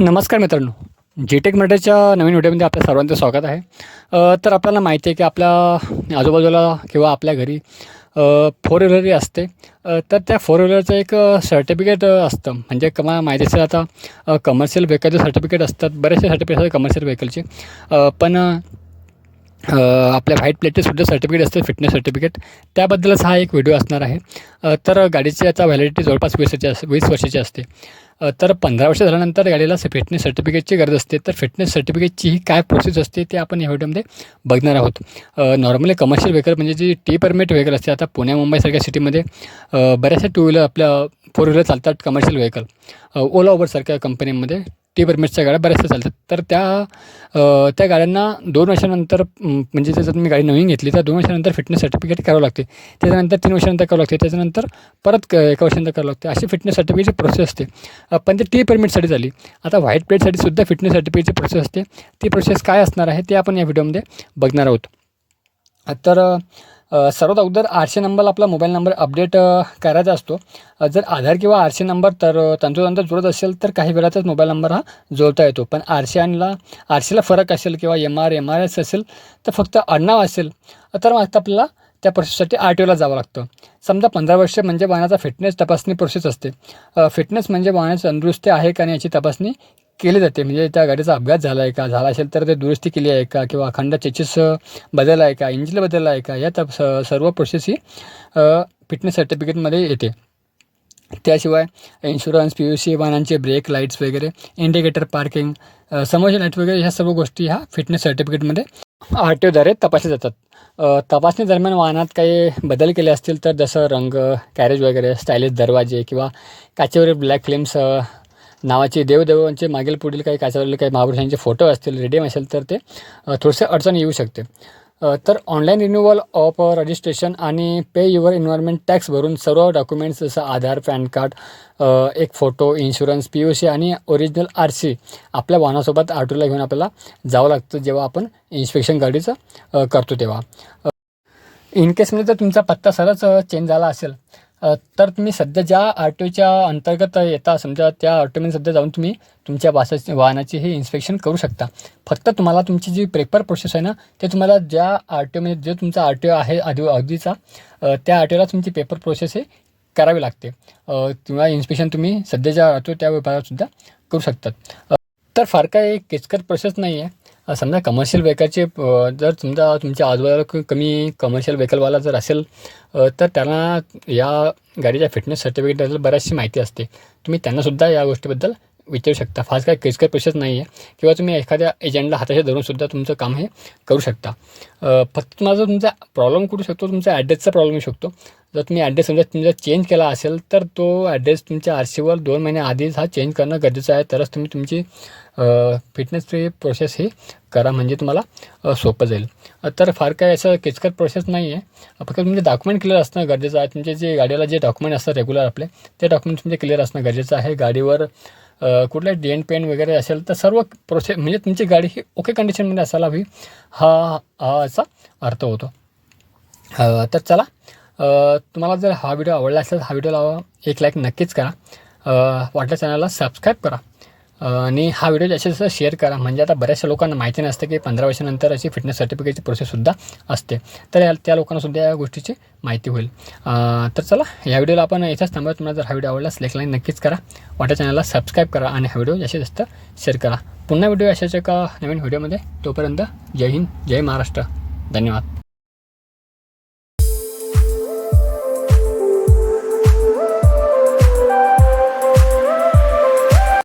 नमस्कार मित्रांनो. जी टेक मराठीच्या नवीन व्हिडिओमध्ये आपल्या सर्वांचं स्वागत आहे. तर आपल्याला माहिती आहे की आपल्या आजूबाजूला किंवा आपल्या घरी फोर व्हीलरही असते. तर त्या फोर व्हीलरचं एक सर्टिफिकेट असतं. म्हणजे कमा माहिती असेल आता कमर्शियल व्हेकलचे सर्टिफिकेट असतात. बरेचसे सर्टिफिकेट असतात कमर्शियल व्हेकलचे पण आपल्या व्हाईट प्लेटचे सुद्धा सर्टिफिकेट असते फिटनेस सर्टिफिकेट त्याबद्दलच हा एक व्हिडिओ असणार आहे. तर गाडीची आता व्हॅलिडिटी जवळपास वीस वर्षाची असते वीस वर्षाची असते. तर पंधरा वर्ष झाल्यानंतर गाडीला फिटनेस सर्टिफिकेटची गरज असते. तर फिटनेस सर्टिफिकेटची ही काय प्रोसेस असते ते आपण या व्हिडिओमध्ये बघणार आहोत. नॉर्मली कमर्शियल व्हेकल म्हणजे जी टी परमिट व्हेकल असते आता पुणे मुंबईसारख्या सिटीमध्ये बऱ्याचशा टू व्हीलर आपल्या फोर व्हीलर चालतात कमर्शियल व्हेकल ओला ओबरसारख्या कंपनीमध्ये टी परमिटच्या गाड्या बऱ्याचशा चालतात. तर त्या त्या गाड्यांना दोन वर्षानंतर म्हणजे जर तुम्ही गाडी नवीन घेतली तर दोन वर्षानंतर फिटनेस सर्टिफिकेट करावं लागते. त्याच्यानंतर तीन वर्षानंतर करावं लागते त्याच्यानंतर परत क एका वर्षानंतर करावं लागते. अशी फिटनेस सर्टिफिकेटची प्रोसेस असते. पण ते टी परमिटसाठी झाली. आता व्हाईट प्लेटसाठी सुद्धा फिटनेस सर्टिफिकेटची प्रोसेस असते. ती प्रोसेस काय असणार आहे ते आपण या व्हिडिओमध्ये बघणार आहोत. तर सर्वात अगोदर आरशे नंबर नंबरला आपला मोबाईल नंबर अपडेट करायचा असतो. जर आधार किंवा आरशे नंबर तर तंतोतंत जुळत असेल तर काही वेळातच मोबाईल नंबर हा जोडता येतो. पण आर आणला आर फरक असेल किंवा M R M R S असेल तर फक्त आडनाव असेल तर मग आता आपल्याला त्या प्रोसेससाठी आर टी ओला जावं लागतं. समजा पंधरा वर्ष म्हणजे वाहनाचा फिटनेस तपासणी प्रोसेस असते. फिटनेस म्हणजे वाहनाची तंदुरुस्ती आहे का नाही याची तपासणी केली जाते. म्हणजे त्या गाडीचा अपघात झाला आहे का? झाला असेल तर ते दुरुस्ती केली आहे का? किंवा अखंड चेचिस बदलला आहे का? इंजिन बदलला आहे का? या तप स- सर्व प्रोसेस ही फिटनेस सर्टिफिकेटमध्ये येते. त्याशिवाय इन्शुरन्स पी यू सी वाहनांचे ब्रेक लाईट्स वगैरे इंडिकेटर पार्किंग समोरचे लाइट वगैरे ह्या सर्व गोष्टी ह्या फिटनेस सर्टिफिकेटमध्ये आर टी ओद्वारे तपासल्या जातात. तपासणीदरम्यान तपासणी दरम्यान वाहनात काही बदल केले असतील तर जसं रंग कॅरेज वगैरे स्टायलिश दरवाजे किंवा काचेवरील ब्लॅक फ्लेम्स नावाचे देवदेवांचे मागील पुढील काही काचावरील काही महापुरुषांचे फोटो असतील रेडियम असेल तर ते थोडंसं थोडेसे अडचण येऊ शकते. तर ऑनलाईन रिन्युअल ऑफ रजिस्ट्रेशन आणि पे युअर एन्व्हायरमेंट टॅक्स भरून सर्व डॉक्युमेंट्स जसं आधार पॅन कार्ड एक photo insurance P U C आणि ओरिजिनल आर सी आपल्या वाहनासोबत आटोला घेऊन आपल्याला जावं लागतं जेव्हा आपण इन्स्पेक्शन गाडीचं करतो तेव्हा. इन केसमध्ये जर तुमचा पत्ता सरच चेंज झाला असेल तर तुम्ही सध्या ज्या आर टी ओच्या अंतर्गत येता समजा त्या आर टी ओमध्ये सध्या जाऊन तुम्ही तुमच्या वासाची वाहनाची हे इन्स्पेक्शन करू शकता. फक्त तुम्हाला तुमची जी पेपर प्रोसेस आहे ना ते तुम्हाला ज्या आर टी ओमध्ये जो तुमचा आर टी ओ आहे आधी अगदीचा त्या आर टी ओला तुमची पेपर प्रोसेस हे करावी लागते. किंवा इन्स्पेक्शन तुम्ही सध्या ज्या राहतो त्या विभागातसुद्धा करू शकतात. तर फार काय किचकट प्रोसेस नाही आहे समजा कमर्शियल व्हेकलचे जर तुमचा तुमच्या आजूबाजूला कमी कमर्शियल व्हेकलवाला जर असेल तर त्यांना या गाडीच्या फिटनेस सर्टिफिकेटबद्दल बऱ्याचशी माहिती असते. तुम्ही त्यांनासुद्धा या गोष्टीबद्दल विचारू शकता. फार काय किचकट प्रोसेस नाही आहे किंवा तुम्ही एखाद्या एजंटला हाताशी धरूनसुद्धा तुमचं काम हे करू शकता. फक्त तुम्हाला जर तुमचा प्रॉब्लेम करू शकतो तुमचा ॲड्रेसचा प्रॉब्लेम येऊ शकतो. जर तुम्ही ॲड्रेस समजा तुमचा चेंज केला असेल तर तो ॲड्रेस तुमच्या आर सीवर दोन महिन्याआधीच आधीच हा चेंज करणं गरजेचं आहे. तरच तुम्ही तुमची फिटनेसची प्रोसेस ही करा म्हणजे तुम्हाला सोपं जाईल. तर फार काय असं किचकट प्रोसेस नाही आहे फक्त तुमचे डॉक्युमेंट क्लिअर असणं गरजेचं आहे. तुमचे जे गाडीला जे डॉक्युमेंट असतात रेग्युलर आपले ते डॉक्युमेंट तुमचे क्लिअर असणं गरजेचं आहे. गाडीवर कुठलं डेंट पेन वगैरे असेल तर सर्व प्रोसेस म्हणजे तुमची गाडी ही ओके कंडिशनमध्ये असायला हवी. हा हा याचा अर्थ होतो. तर चला तुम्हाला जर हा व्हिडिओ आवडला असेल हा व्हिडिओ लावा एक लाईक नक्कीच करा. वाटल्या चॅनलला सबस्क्राईब करा. आणि हा व्हिडिओ जास्तीत जास्त शेअर करा. म्हणजे आता बऱ्याचशा लोकांना माहिती नसतं की पंधरा वर्षानंतर अशी फिटनेस सर्टिफिकेटची प्रोसेससुद्धा असते. तर या त्या लोकांनासुद्धा या गोष्टीची माहिती होईल. तर चला या व्हिडिओला आपण याच्याच थांबा तुम्हाला जर हा व्हिडिओ आवडला लाईक लाईन नक्कीच करा. वाटा चॅनलला सबस्क्राईब करा आणि हा व्हिडिओ जास्तीत जास्त शेअर करा. पुन्हा व्हिडिओ अशाच एका नवीन व्हिडिओमध्ये तोपर्यंत जय हिंद जय महाराष्ट्र. धन्यवाद.